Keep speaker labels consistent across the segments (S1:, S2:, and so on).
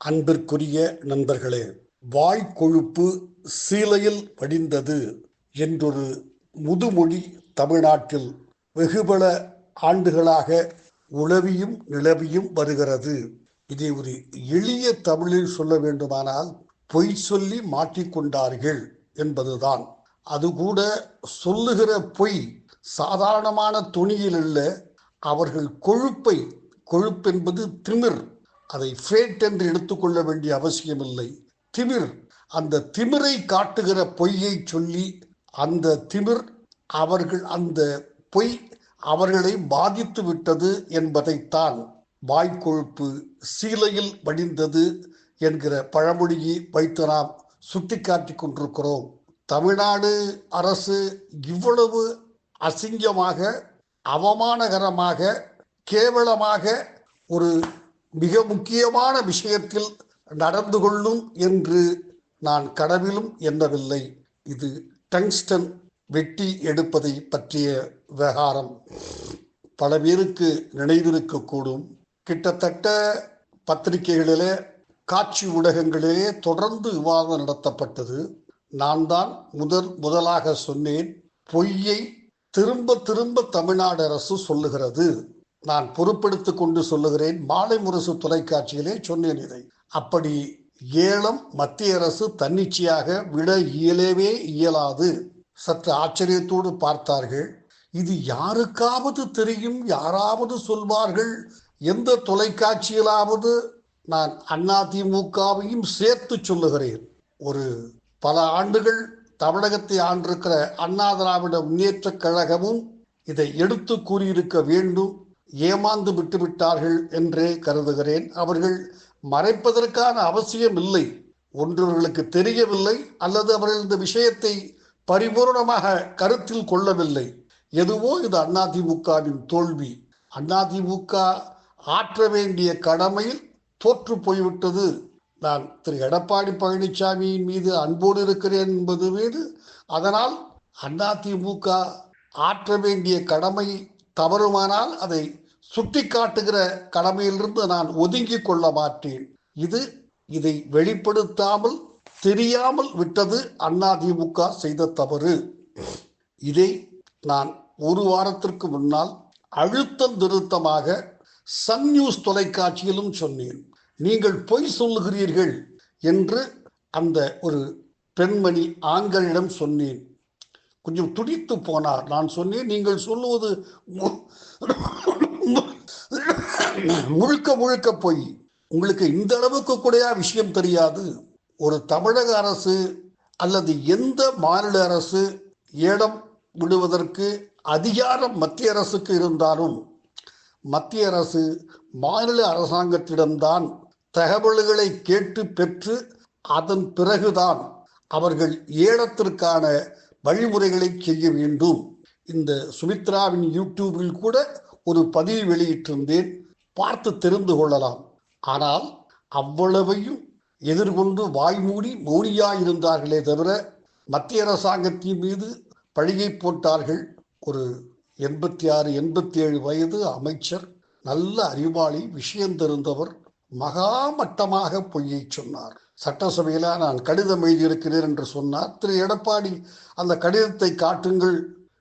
S1: அன்பிற்குரிய நண்பர்களே வாய்க்கொழுப்பு சீலையில் படிந்தது என்றொரு முதுமொழி தமிழ்நாட்டில் வெகுபல ஆண்டுகளாக உளவியும் நிலவியும் வருகிறது. இதை ஒரு எளிய தமிழில் சொல்ல வேண்டுமானால் பொய் சொல்லி மாட்டிக்கொண்டார்கள் என்பதுதான். அது கூட சொல்லுகிற பொய் சாதாரணமான துணியில் அல்ல அவர்கள் கொழுப்பை கொழுப்பென்பது திமிர். அதை ஃபேட் என்று எடுத்துக்கொள்ள வேண்டிய அவசியமில்லை. திமிர் அந்த திமிரை காட்டுகிற பொய்யை சொல்லி அந்த திமிர் அவர்கள் அந்த பொய் அவர்களை பாதித்து விட்டது என்பதைத்தான் வாய்க்கொழுப்பு சீலையில் வடிந்தது என்கிற பழமொழியை வைத்து நாம் சுட்டிக்காட்டி கொண்டிருக்கிறோம். தமிழ்நாடு அரசு இவ்வளவு அசிங்கமாக அவமானகரமாக கேவலமாக ஒரு மிக முக்கியமான விஷயத்தில் நடந்து கொள்ளும் என்று நான் கனவிலும் எண்ணவில்லை. இது டங்ஸ்டன் வெட்டி எடுப்பதை பற்றிய விவகாரம். பல பேருக்கு நினைவிருக்கக்கூடும். கிட்டத்தட்ட பத்திரிகைகளிலே காட்சி ஊடகங்களிலே தொடர்ந்து விவாதம் நடத்தப்பட்டது. நான் தான் முதல் முதலாக சொன்னேன் பொய்யை திரும்ப திரும்ப தமிழ்நாடு அரசு சொல்லுகிறது. நான் பொறுப்பெடுத்து கொண்டு சொல்லுகிறேன். மாலை முரசு தொலைக்காட்சியிலே சொன்னேன் இதை. அப்படி ஏலம் மத்திய அரசு தன்னிச்சையாக விட இயலவே இயலாது. சற்று ஆச்சரியத்தோடு பார்த்தார்கள். இது யாருக்காவது தெரியும்? யாராவது சொல்வார்கள்? எந்த தொலைக்காட்சியிலாவது நான் அதிமுகவையும் சேர்த்து சொல்லுகிறேன். ஒரு பல ஆண்டுகள் தமிழகத்தை ஆண்டிருக்கிற அண்ணா திராவிட முன்னேற்ற கழகமும் இதை எடுத்து கூறியிருக்க வேண்டும். ஏமாந்து விட்டுவிட்டார்கள் என்றே கருதுகிறேன். அவர்கள் மறைப்பதற்கான அவசியம் இல்லை. ஒன்றவர்களுக்கு தெரியவில்லை அல்லது அவர்கள் இந்த விஷயத்தை பரிபூர்ணமாக கருத்தில் கொள்ளவில்லை. எதுவோ இது அதிமுகவின் தோல்வி. அதிமுக ஆற்ற வேண்டிய கடமையில் தோற்று போய்விட்டது. நான் திரு. எடப்பாடி பழனிசாமியின் மீது அன்போடு இருக்கிறேன் என்பது மீது அதனால் அதிமுக ஆற்ற வேண்டிய கடமை தவறுமானால் அதை சுட்டி காட்டுகிற கடமையிலிருந்து நான் ஒதுங்கி கொள்ள மாட்டேன். இது இதை வெளிப்படுத்தாமல் தெரியாமல் விட்டது அதிமுக செய்த தவறு. இதை நான் ஒரு வாரத்திற்கு முன்னால் அழுத்தம் திருத்தமாக சன் நியூஸ் தொலைக்காட்சியிலும் சொன்னேன். நீங்கள் பொய் சொல்லுகிறீர்கள் என்று அந்த ஒரு பெண்மணி ஆண்களிடம் சொன்னேன். கொஞ்சம் துடித்து போனார். நான் சொன்னேன் நீங்கள் சொல்லுவது முழுக்க முழுக்க போய். உங்களுக்கு இந்த அளவுக்கு கூட விஷயம் தெரியாது. ஒரு தமிழக அரசு அல்லது எந்த மாநில அரசு ஏலம் விடுவதற்கு அதிகாரம் மத்திய அரசுக்கு இருந்தாலும் மத்திய அரசு மாநில அரசாங்கத்திடம்தான் தகவல்களை கேட்டு பெற்று அதன் பிறகுதான் அவர்கள் ஏலத்திற்கான வழிமுறைகளை செய்ய வேண்டும். இந்த சுமித்ராவின் யூடியூபில் கூட ஒரு பதிவு வெளியிட்டிருந்தேன். பார்த்து தெரிந்து கொள்ளலாம். ஆனால் அவ்வளவையும் எதிர்கொண்டு வாய்மூடி மௌனியாயிருந்தார்களே தவிர மத்திய அரசாங்கத்தின் மீது பழியை போட்டார்கள் ஒரு எண்பத்தி ஆறு எண்பத்தி ஏழு வயது அமைச்சர். நல்ல அறிவாளி விஷயம் தெரிந்தவர் மகாமட்டமாக பொய்யை சொன்னார். சட்டசபையில் நான் கடிதம் எழுதியிருக்கிறேன் என்று சொன்னார். திரு எடப்பாடி அந்த கடிதத்தை காட்டுங்கள்.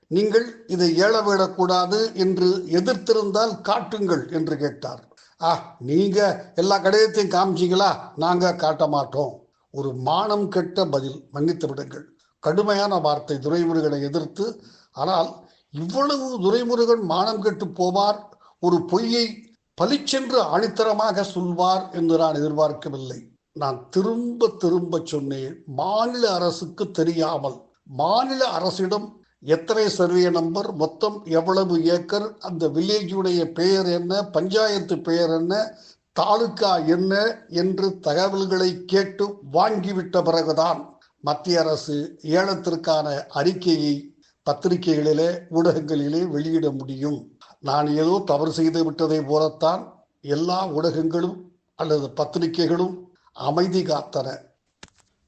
S1: நீங்கள் இதை ஏழவிடக்கூடாது என்று எதிர்த்திருந்தால் காட்டுங்கள் என்று கேட்டார். ஆ நீங்க எல்லா கடிதத்தையும் காமிச்சிங்களா? நாங்க காட்ட மாட்டோம். ஒரு மானம் கெட்ட பதில் மன்னித்து விடுங்கள். கடுமையான வார்த்தை துரைமுருகனை எதிர்த்து. ஆனால் இவ்வளவு துரைமுருகன் மானம் கெட்டு போவார் ஒரு பொய்யை பளிச்சென்று ஆணித்தரமாக சொல்வார் என்று நான் எதிர்பார்க்கவில்லை. நான் திரும்ப திரும்ப சொன்னேன் மாநில அரசுக்கு தெரியாமல். மாநில அரசிடம் எத்தனை சர்வே நம்பர் மொத்தம் எவ்வளவு ஏக்கர் அந்த வில்லேஜுடைய பெயர் என்ன பஞ்சாயத்து பெயர் என்ன தாலுக்கா என்ன என்று தகவல்களை கேட்டு வாங்கிவிட்ட பிறகுதான் மத்திய அரசு ஏலத்திற்கான அறிக்கையை பத்திரிகைகளிலே ஊடகங்களிலே வெளியிட முடியும். நான் ஏதோ தவறு செய்து விட்டதை போலத்தான் எல்லா ஊடகங்களும் அல்லது பத்திரிகைகளும் அமைதி காத்தன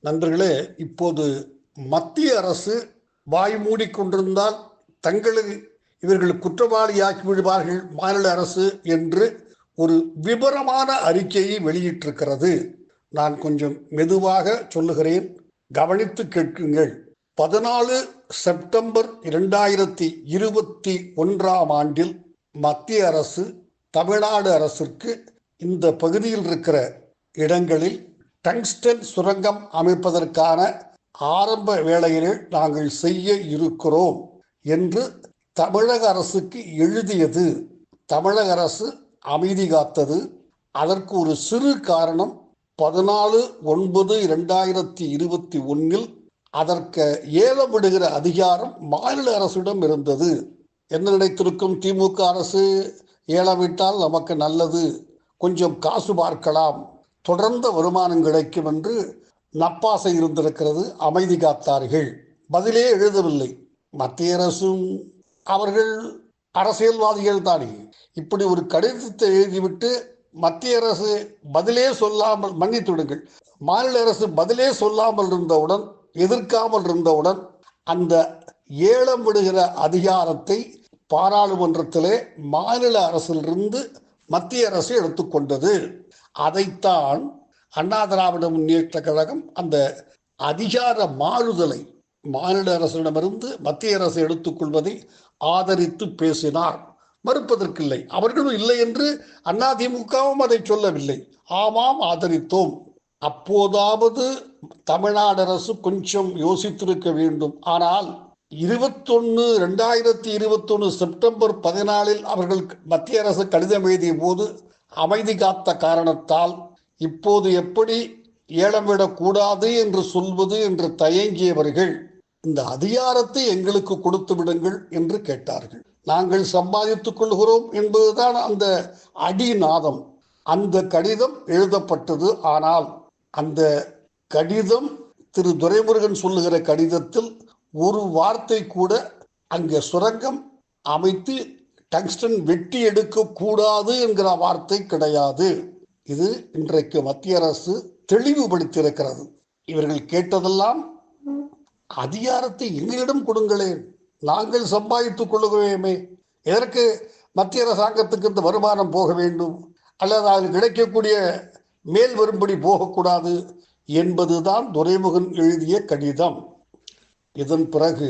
S1: நண்பர்களே இப்போது மத்திய அரசு வாய் மூடிக்கொண்டிருந்தால் தங்களை இவர்கள் குற்றவாளியாக்கி விடுவார்கள் மாநில அரசு என்று ஒரு விபரமான அறிக்கையை வெளியிட்டிருக்கிறது. நான் கொஞ்சம் மெதுவாக சொல்லுகிறேன். கவனித்து கேட்குங்கள். பதினாலு செப்டம்பர் இரண்டாயிரத்தி இருபத்தி ஒன்றாம் ஆண்டில் மத்திய அரசு தமிழ்நாடு அரசிற்கு இந்த பகுதியில் இருக்கிற இடங்களில் டங்ஸ்டன் சுரங்கம் அமைப்பதற்கான ஆரம்ப வேலைகளை நாங்கள் செய்ய இருக்கிறோம் என்று தமிழக அரசுக்கு எழுதியது. தமிழக அரசு அமைதி காத்தது. அதற்கு ஒரு சிறு காரணம் பதினாலு ஒன்பது இரண்டாயிரத்தி இருபத்தி ஒன்றில் அதற்கு ஏலம் விடுகிற அதிகாரம் மாநில அரசிடம் இருந்தது. என்ன நினைத்திருக்கும் திமுக அரசு? ஏலமிட்டால் நமக்கு நல்லது. கொஞ்சம் காசு பார்க்கலாம். தொடர்ந்த வருமானம் கிடைக்கும் என்று நப்பாசை இருந்திருக்கிறது. அமைதி காத்தார்கள். பதிலே எழுதவில்லை. மத்திய அரசும் அவர்கள் அரசியல்வாதிகள் தானே. இப்படி ஒரு கடிதத்தை எழுதிவிட்டு மத்திய அரசு பதிலே சொல்லாமல் மன்னித்துடுங்கள் மாநில அரசு பதிலே சொல்லாமல் இருந்தவுடன் எதிர்க்காமல் இருந்தவுடன் அந்த ஏலம் விடுகிற அதிகாரத்தை பாராளுமன்றத்திலே மாநில அரசிலிருந்து மத்திய அரசு எடுத்துக்கொண்டது. அதைத்தான் அண்ணா திராவிட முன்னேற்ற கழகம் அந்த அதிகார மாறுதலை மாநில அரசிடமிருந்து மத்திய அரசு எடுத்துக்கொள்வதை ஆதரித்து பேசினார். மறுப்பதற்கில்லை. அவர்களும் இல்லை என்று அதிமுகவும் அதை சொல்லவில்லை. ஆமாம் ஆதரித்தோம். அப்போதாவது தமிழ்நாடு அரசு கொஞ்சம் யோசித்திருக்க வேண்டும். ஆனால் இருபத்தொன்னு ரெண்டாயிரத்தி இருபத்தொன்னு செப்டம்பர் பதினாலில் அவர்கள் மத்திய அரசு கடிதம் எழுதிய போது அமைதி காத்த காரணத்தால் இப்போது எப்படி ஏலமிடக்கூடாது என்று சொல்வது என்று தயங்கியவர்கள் இந்த அதிகாரத்தை எங்களுக்கு கொடுத்து விடுங்கள் என்று கேட்டார்கள். நாங்கள் சம்பாதித்துக் கொள்கிறோம் என்பதுதான் அந்த அடிநாதம். அந்த கடிதம் எழுதப்பட்டது. ஆனால் அந்த கடிதம் திரு துரைமுருகன் சொல்லுகிற கடிதத்தில் ஒரு வார்த்தை கூட அங்கே சுரங்கம் அமைத்து டங்ஸ்டன் வெட்டி எடுக்க கூடாது என்கிற வார்த்தை கிடையாது. இது இன்றைக்கு மத்திய அரசு தெளிவுபடுத்தியிருக்கிறது. இவர்கள் கேட்டதெல்லாம் அதிகாரத்தை எங்களிடம் கொடுங்களேன். நாங்கள் சம்பாதித்துக் கொள்ளுகிறோமே. எதற்கு மத்திய அரசாங்கத்துக்கு இந்த வருமானம் போக வேண்டும்? அல்லது அது கிடைக்கக்கூடிய மேல் வரும்படி போகக்கூடாது என்பதுதான் துரைமுகன் எழுதிய கடிதம். இதன் பிறகு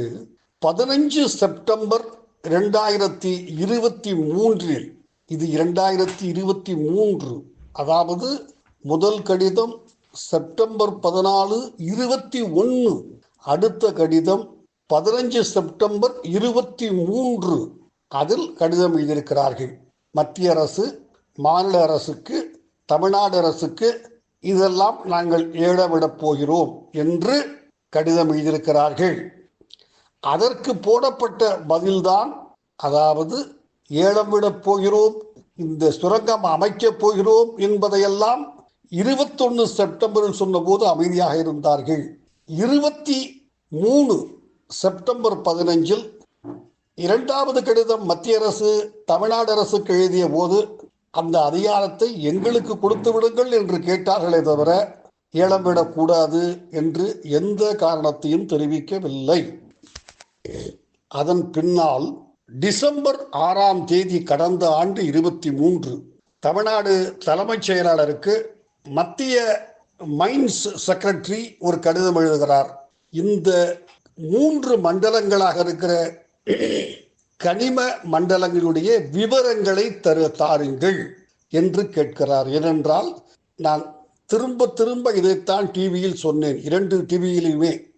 S1: பதினஞ்சு செப்டம்பர் இரண்டாயிரத்தி இருபத்தி மூன்றில் இது இரண்டாயிரத்தி இருபத்தி மூன்று அதாவது முதல் கடிதம் செப்டம்பர் பதினாலு இருபத்தி ஒன்று அடுத்த கடிதம் பதினஞ்சு செப்டம்பர் இருபத்தி மூன்று அதில் கடிதம் எழுதியிருக்கிறார்கள். மத்திய அரசு மாநில அரசுக்கு தமிழ்நாடு அரசுக்கு இதெல்லாம் நாங்கள் ஏழவிடப் போகிறோம் என்று கடிதம் எழுதியிருக்கிறார்கள். அதற்கு போடப்பட்ட பதில்தான் அதாவது ஏலம் விடப் போகிறோம் இந்த சுரங்கம் அமைக்கப் போகிறோம் என்பதையெல்லாம் இருபத்தொன்று செப்டம்பரில் சொன்னபோது அமைதியாக இருந்தார்கள். இருபத்தி மூணு செப்டம்பர் பதினஞ்சில் இரண்டாவது கடிதம் மத்திய அரசு தமிழ்நாடு அரசுக்கு எழுதிய போது அந்த அதிகாரத்தை எங்களுக்கு கொடுத்து விடுங்கள் என்று கேட்டார்களே தவிர ஏலம் விடக்கூடாது என்று எந்த காரணத்தையும் தெரிவிக்கவில்லை. அதன் பின்னால் டிசம்பர் ஆறாம் தேதி கடந்த ஆண்டு இருபத்தி மூன்று தமிழ்நாடு தலைமைச் செயலாளருக்கு மத்திய மைன்ஸ் செக்ரட்டரி ஒரு கடிதம் எழுதுகிறார். இந்த மூன்று மண்டலங்களாக இருக்கிற கனிம மண்டலங்களுடைய விவரங்களை தரு தாருங்கள் என்று கேட்கிறார். ஏனென்றால் நான் திரும்ப திரும்ப இதைத்தான் டிவியில் சொன்னேன். இரண்டு டிவியிலுமே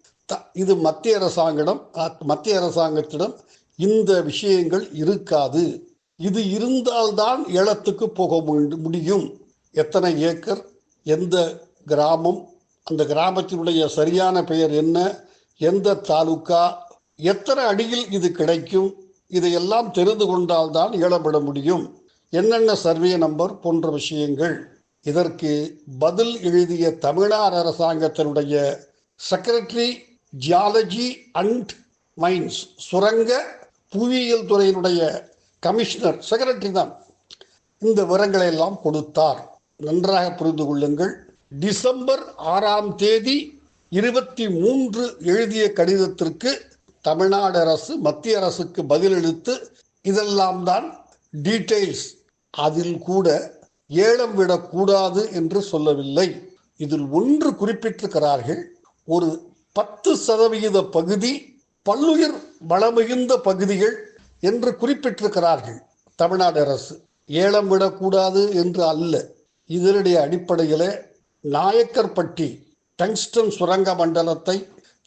S1: இது மத்திய அரசாங்கம் மத்திய அரசாங்கத்திடம் இந்த விஷயங்கள் இருக்காது. இது இருந்தால்தான் ஏலத்துக்கு போக முடியும். எத்தனை ஏக்கர்? எந்த கிராமம்? அந்த கிராமத்தினுடைய சரியான பெயர் என்ன? எந்த தாலுக்கா? எத்தனை அடியில் இது கிடைக்கும்? இதையெல்லாம் தெரிந்து கொண்டால்தான் ஏலப்பட முடியும். என்னென்ன சர்வே நம்பர் போன்ற விஷயங்கள்? இதற்கு பதில் எழுதிய தமிழ்நாடு அரசாங்கத்தினுடைய செக்ரட்டரி ஜியாலஜி அண்ட் மைன்ஸ் சுரங்க புவியியல் துறையினுடைய கமிஷனர் செக்ரட்டரி தான். இந்த விவரங்களை எல்லாம் கொடுத்தார். நன்றாக புரிந்து கொள்ளுங்கள். டிசம்பர் ஆறாம் தேதி இருபத்தி மூன்று எழுதிய கடிதத்திற்கு தமிழ்நாடு அரசு மத்திய அரசுக்கு பதிலளித்து இதெல்லாம் தான் டீட்டெயில்ஸ் அதில் கூட ஏலம் விடக்கூடாது என்று சொல்லவில்லை. இதில் ஒன்று குறிப்பிட்டிருக்கிறார்கள். ஒரு பத்து சதவிகித பகுதி பல்லுயிர் வளமிகுந்த பகுதிகள் என்று குறிப்பிட்டிருக்கிறார்கள். தமிழ்நாடு அரசு. ஏலம் விடக்கூடாது என்று அல்ல. இதனுடைய அடிப்படையில் நாயக்கர்பட்டி டங்ஸ்டன் சுரங்க மண்டலத்தை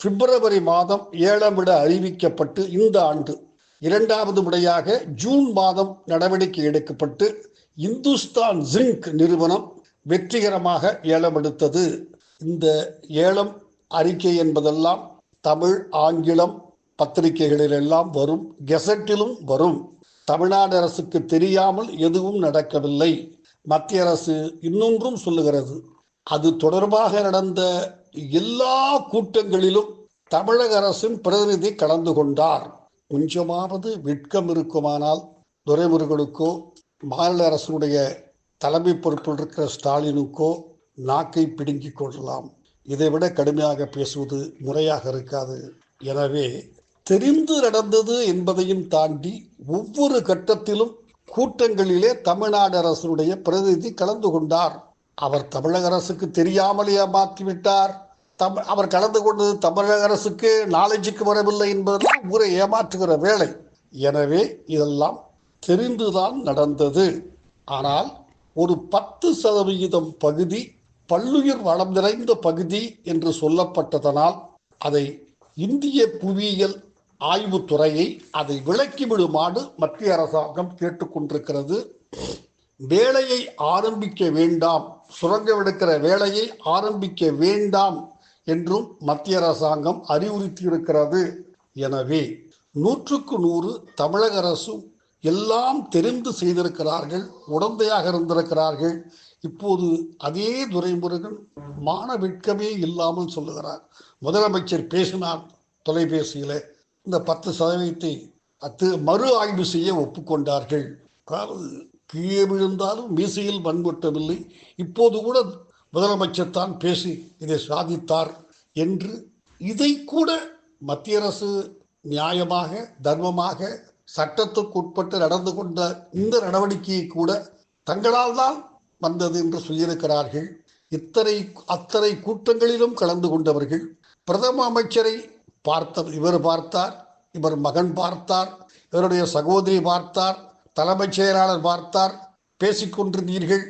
S1: பிப்ரவரி மாதம் ஏலமிட அறிவிக்கப்பட்டு இந்த ஆண்டு இரண்டாவது முறையாக ஜூன் மாதம் நடவடிக்கை எடுக்கப்பட்டு இந்துஸ்தான் ஜிங்க் நிறுவனம் வெற்றிகரமாக ஏலம் எடுத்தது. இந்த ஏலம் அறிக்கை என்பதெல்லாம் தமிழ் ஆங்கிலம் பத்திரிகைகளில் எல்லாம் வரும் கெசட்டிலும் வரும். தமிழ்நாடு அரசுக்கு தெரியாமல் எதுவும் நடக்கவில்லை. மத்திய அரசு இன்னொன்றும் சொல்லுகிறது. அது தொடர்பாக நடந்த எல்லா கூட்டங்களிலும் தமிழக அரசின் பிரதிநிதி கலந்து கொண்டார். கொஞ்சமாவது வெட்கம் இருக்குமானால் துரைமுருகனுக்கோ மாநில அரசுடைய தலைமை பொறுப்பில் இருக்கிற ஸ்டாலினுக்கோ நாக்கை பிடுங்கிக் கொள்ளலாம். இதை விட கடுமையாக பேசுவது முறையாக இருக்காது. எனவே தெரிந்து நடந்தது என்பதையும் தாண்டி ஒவ்வொரு கட்டத்திலும் கூட்டங்களிலே தமிழ்நாடு அரசுடைய பிரதிநிதி கலந்து கொண்டார். அவர் தமிழக அரசுக்கு தெரியாமல் ஏமாற்றிவிட்டார் தம் அவர் கலந்து கொண்டது தமிழக அரசுக்கு நாலேஜுக்கு வரவில்லை என்பதெல்லாம் ஊரை ஏமாற்றுகிற வேலை. எனவே இதெல்லாம் தெரிந்துதான் நடந்தது. ஆனால் ஒரு பத்து சதவிகிதம் பகுதி பல்லுயிர் வளம் நிறைந்த பகுதி என்று சொல்லப்பட்டதனால் அதை இந்திய புவியியல் ஆய்வுத்துறையை அதை விளக்கிவிடுமாறு மத்திய அரசாங்கம் கேட்டுக்கொண்டிருக்கிறது. வேலையை ஆரம்பிக்க வேண்டாம் சுரங்கவிடுக்கிற வேலையை ஆரம்பிக்க வேண்டாம் என்றும் மத்திய அரசாங்கம் அறிவுறுத்தியிருக்கிறது. எனவே நூற்றுக்கு நூறு தமிழக அரசும் எல்லாம் தெரிந்து செய்திருக்கிறார்கள் உடந்தையாக இருந்திருக்கிறார்கள் இப்போது அதே துரைமுருகன் மான வெட்கமே இல்லாமல் சொல்லுகிறார். முதலமைச்சர் பேசினார் தொலைபேசியில். இந்த பத்து சதவீதத்தை அத்து மறு ஆய்வு செய்ய ஒப்புக்கொண்டார்கள். அதாவது கீழே விழுந்தாலும் மீசையில் மண்கொட்டவில்லை இப்போது கூட முதலமைச்சர் தான் பேசி இதை சாதித்தார் என்று இதை கூட மத்திய அரசு நியாயமாக தர்மமாக சட்டத்துக்கு உட்பட்டு நடந்து கொண்ட இந்த நடவடிக்கையை கூட தங்களால் தான் வந்தது என்று சொல்லியிருக்கிறார்கள். இத்தனை அத்தனை கூட்டங்களிலும் கலந்து கொண்டவர்கள். பிரதம அமைச்சரை பார்த்த இவர் பார்த்தார் இவர் மகன் பார்த்தார் இவருடைய சகோதரி பார்த்தார் தலைமைச் செயலாளர் பார்த்தார் பேசிக்கொண்டிருந்தீர்கள்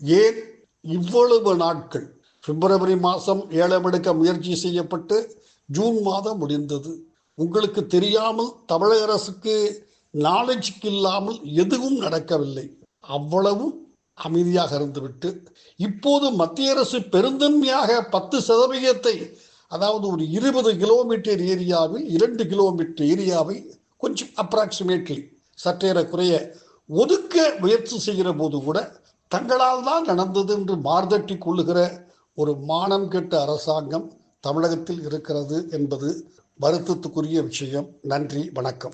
S1: ஏன் இவ்வளவு நாட்கள் பிப்ரவரி மாதம் ஏலம் எடுக்க முயற்சி செய்யப்பட்டு ஜூன் மாதம் முடிந்தது? உங்களுக்கு தெரியாமல் தமிழக அரசுக்கு நாலேஜுக்கு இல்லாமல் எதுவும் நடக்கவில்லை. அவ்வளவும் அமைதியாக இருந்துவிட்டு இப்போது மத்திய அரசு பெருந்தன்மையாக பத்து சதவிகிதத்தை அதாவது ஒரு இருபது கிலோமீட்டர் ஏரியாவில் இரண்டு கிலோமீட்டர் ஏரியாவை கொஞ்சம் அப்ராக்சிமேட்லி சற்றேறக்குறைய ஒதுக்க முயற்சி செய்கிற போது கூட தங்களால் தான் நடந்தது என்று மார்தட்டி கொள்ளுகிற ஒரு மானம் கெட்ட அரசாங்கம் தமிழகத்தில் இருக்கிறது என்பது வருத்தத்துக்குரிய விஷயம். நன்றி வணக்கம்.